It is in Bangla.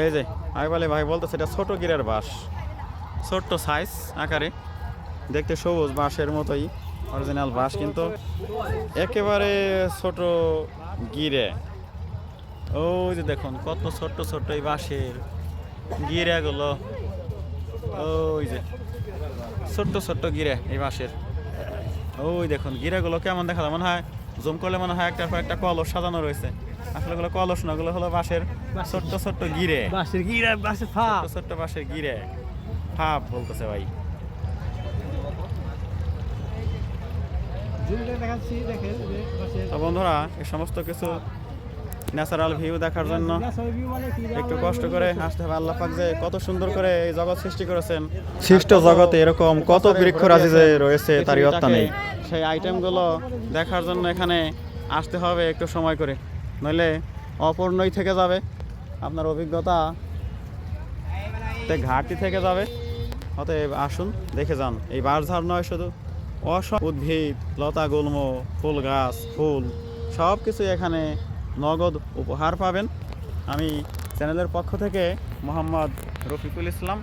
এই যে আমি বলে ভাই বলতো সেটা ছোট গিরের বাঁশ। ছোট্ট সাইজ আকারে। দেখতে সবুজ বাঁশের মতোই অরিজিনাল বাঁশ কিন্তু। একেবারে ছোট গিরে। ওই যে দেখুন, কত ছোট্ট ছোট্ট এই বাঁশের গিরেগুলো। ওই যে, ছোট্ট ছোট্ট গিরে এই বাঁশের। ওই দেখুন, গিরাগুলো কেমন দেখা মনে হয়? জুম করলে মনে হয় একটার পর একটা কলস সাজানো রয়েছে। আসলে ওগুলো কলস না ওগুলো হলো বাঁশের ছোট্ট ছোট্ট গিরে। বাসের গিরা বাসের ফা ছোট্ট বাঁশের গিরে। ফাপ বলতেছে ভাই। জুমটা দেখাচ্ছি দেখেন যে বাসের তো বন্ধুরা এই সমস্ত কিছু ন্যাচারাল ভিউ দেখার জন্য মানে একটু কষ্ট করে আসতে হবে। আল্লাহ পাক যে কত সুন্দর করে এই জগৎ সৃষ্টি করেছেন। সৃষ্ট জগতে এরকম কত বৃক্ষরাজি যে রয়েছে তার ইয়ত্তা নেই। সেই আইটেমগুলো দেখার জন্য এখানে আসতে হবে একটু সময় করে। নইলে অপূর্ণই থেকে যাবে। আপনার অভিজ্ঞতা ঘাটতি থেকে যাবে। অতএব আসুন, দেখে যান। এই বাঁশঝাড় নয় শুধু অস উদ্ভিদ লতা গুল্ম ফুল গাছ ফুল সব কিছু এখানে নগদ উপহার পাবেন। আমি চ্যানেলের পক্ষ থেকে মোহাম্মদ রফিকুল ইসলাম।